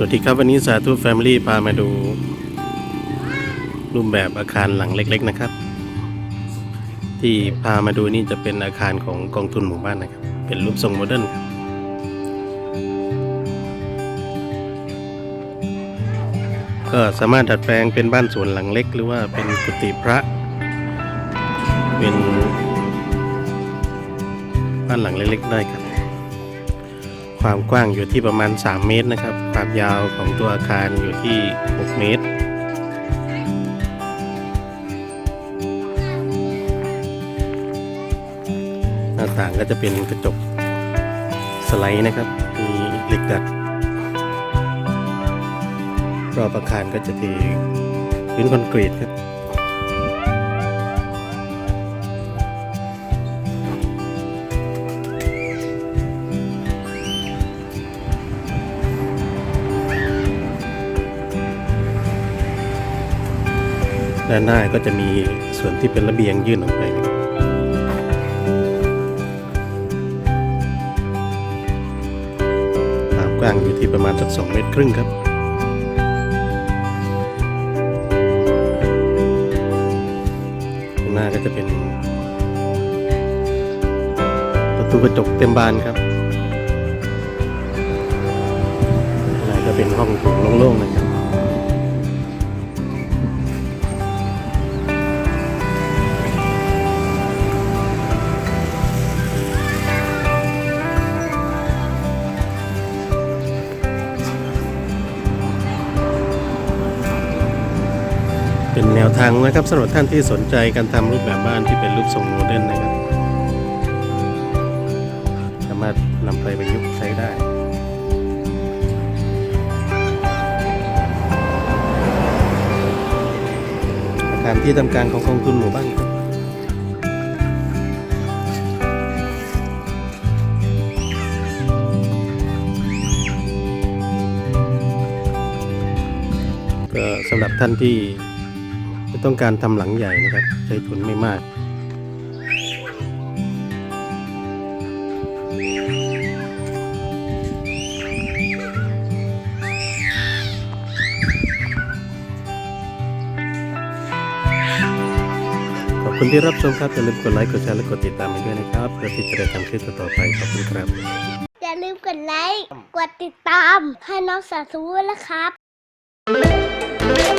สวัสดีครับวันนี้สาธุแฟมิลี่พามาดูรูปแบบอาคารหลังเล็ก ๆนะครับ ที่พามาดูนี่จะเป็นอาคารของกองทุนหมู่บ้านนะครับ เป็นรูปทรงโมเดิร์นครับก็สามารถดัดแปลงเป็นบ้านสวนหลังเล็ก หรือว่าเป็นกุฏิพระ เป็นบ้านหลังเล็กๆได้ครับ ความกว้างอยู่ที่ประมาณ 3 เมตรนะครับ ความยาวของตัวอาคารอยู่ที่ 6 เมตร หน้าต่างก็จะเป็นกระจกสไลด์นะครับ มีเหล็กดัด รอบอาคารก็จะเป็นพื้นคอนกรีตครับ ด้านหน้าก็จะมีส่วนที่เป็นระเบียงยื่นออกไปความกว้างอยู่ที่ประมาณสักสองเมตรครึ่งครับข้างหน้าก็จะเป็น ประตูกระจกเต็มบานครับข้างในก็เป็นห้องโถงโล่งๆนะครับ แนวทางนะครับสำหรับท่านที่สนใจการทำรูปแบบบ้านที่เป็นรูปทรงโมเดิร์นนะครับ สามารถนำไปประยุกต์ใช้ได้อาคารที่ทำการของกองทุนหมู่บ้านครับก็สำหรับท่านที่ ต้องการทำหลังใหญ่นะครับ ใช้ทุนไม่มากขอบคุณที่รับชมครับอย่าลืมกดไลค์กดแชร์และกดติดตามให้ด้วยนะครับเพื่อที่จะได้ทำคลิปต่อๆไปขอบคุณครับอย่าลืมกดไลค์กดติดตามให้น้องสาธุด้วยนะครับ